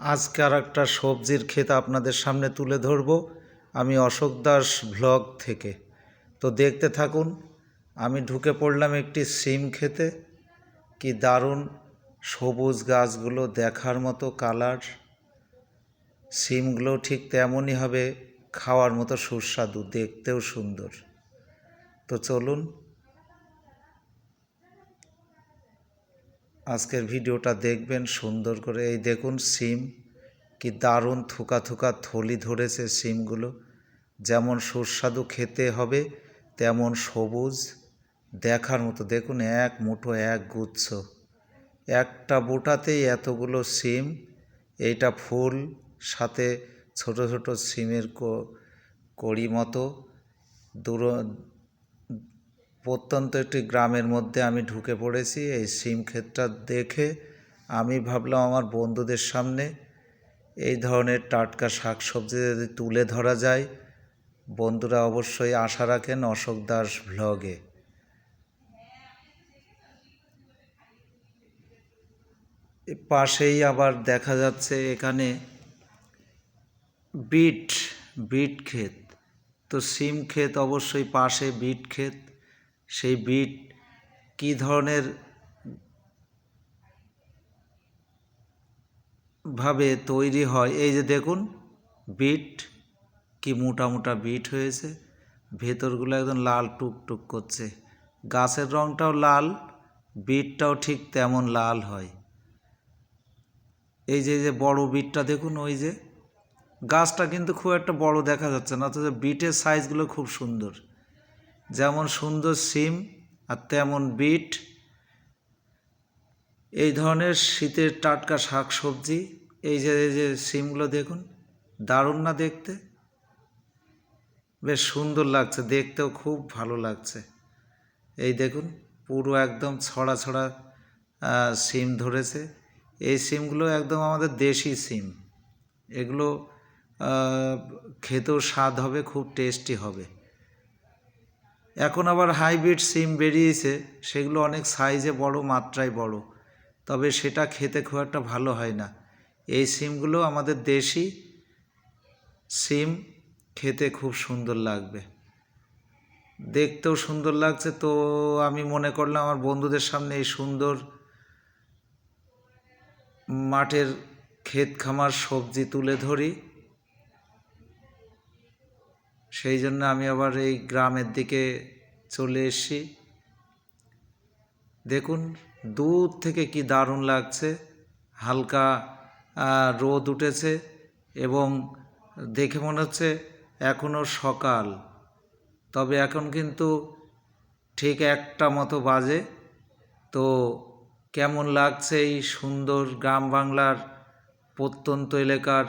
আজকে আর একটা সবজির ক্ষেত আপনাদের সামনে তুলে ধরব। আমি অশোক দাস ভ্লগ থেকে। তো দেখতে থাকুন, আমি ঢুকে পড়লাম একটি সিম খেতে কি দারুণ সবুজ গাছগুলো দেখার মতো কালার। সিমগুলো ঠিক তেমনই হবে, খাওয়ার মতো সুস্বাদু, দেখতেও সুন্দর। তো চলুন আজকের ভিডিওটা দেখবেন সুন্দর করে। এই দেখুন সিম, কি দারুণ থুকা থুকা থলি ধরেছে সিমগুলো। যেমন সুস্বাদু খেতে হবে, তেমন সবুজ দেখার মতো। দেখুন এক মুঠো, এক গুচ্ছ। একটা বোটাতেই এতগুলো সিম, এইটা ফুল, সাথে ছোট ছোট সিমের কড়ি মতো। দূর প্রত্যন্ত একটি গ্রামের মধ্যে আমি ঢুকে পড়েছি, এই সিম ক্ষেতটা দেখে আমি ভাবলাম আমার বন্ধুদের সামনে এই ধরনের টাটকা শাকসবজি যদি তুলে ধরা যায়, বন্ধুরা অবশ্যই আশা রাখেন অশোক দাস ভ্লগে পাশেই আবার দেখা যাচ্ছে এখানে বিট বিট ক্ষেত। তো সিম ক্ষেত অবশ্যই পাশে বিট ক্ষেত। সেই বিট কী ধরনের ভাবে তৈরি হয়? এই যে দেখুন বিট কি মোটা মোটা বিট হয়েছে। ভেতরগুলো একদম লাল টুকটুক করছে। গাছের রঙটাও লাল বিটটাও ঠিক তেমন লাল হয়। এই যে যে বড় বিটটা দেখুন, ওই যে। গাছটা কিন্তু খুব একটা বড় দেখা যাচ্ছে না, অথচ বিটের সাইজগুলো খুব সুন্দর। যেমন সুন্দর সিম আর তেমন বিট। এই ধরনের শীতের টাটকা শাক সবজি এই যে এই যে সিমগুলো দেখুন, দারুণ না দেখতে? বেশ সুন্দর লাগছে, দেখতেও খুব ভালো লাগছে। এই দেখুন, পুরো একদম ছড়া ছড়া সিম ধরেছে। এই সিমগুলো একদম আমাদের দেশি সিম। এগুলো খেতেও স্বাদ হবে, খুব টেস্টি হবে। এখন আবার হাইব্রিড সিম বেরিয়েছে, সেগুলো অনেক সাইজে বড়, মাত্রায় বড়। তবে সেটা খেতে খুব একটা ভালো হয় না। এই সিমগুলো আমাদের দেশি সিম খেতে খুব সুন্দর লাগবে। দেখতেও সুন্দর লাগছে। তো আমি মনে করলাম আমার বন্ধুদের সামনে এই সুন্দর মাঠের ক্ষেত খামার সবজি তুলে ধরি। সেই জন্য আমি আবার এই গ্রামের দিকে চলে এসেছি। দেখুন, দূর থেকে কি দারুণ লাগছে। হালকা রোদ উঠেছে এবং দেখে মনে হচ্ছে এখনও সকাল। তবে এখন কিন্তু ঠিক একটা মতো বাজে। তো কেমন লাগছে এই সুন্দর গ্রাম বাংলার প্রত্যন্ত এলাকার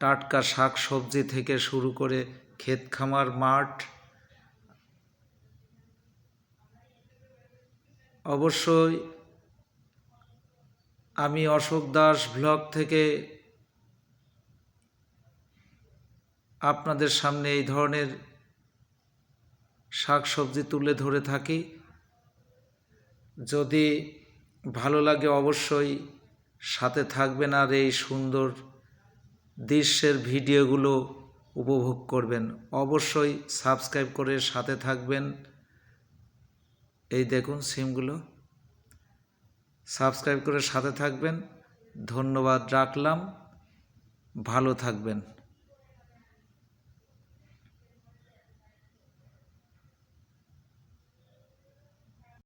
টাটকা শাক সবজি থেকে শুরু করে ক্ষেত খামার মাঠ। অবশ্যই আমি অশোক দাস ব্লগ থেকে আপনাদের সামনে এই ধরনের শাক সবজি তুলে ধরে থাকি। যদি ভালো লাগে অবশ্যই সাথে থাকবেন আর এই সুন্দর দৃশ্যের ভিডিওগুলো উপভোগ করবেন। অবশ্যই সাবস্ক্রাইব করে সাথে থাকবেন। এই দেখুন সিমগুলো। সাবস্ক্রাইব করে সাথে থাকবেন। ধন্যবাদ রাখলাম। ভালো থাকবেন।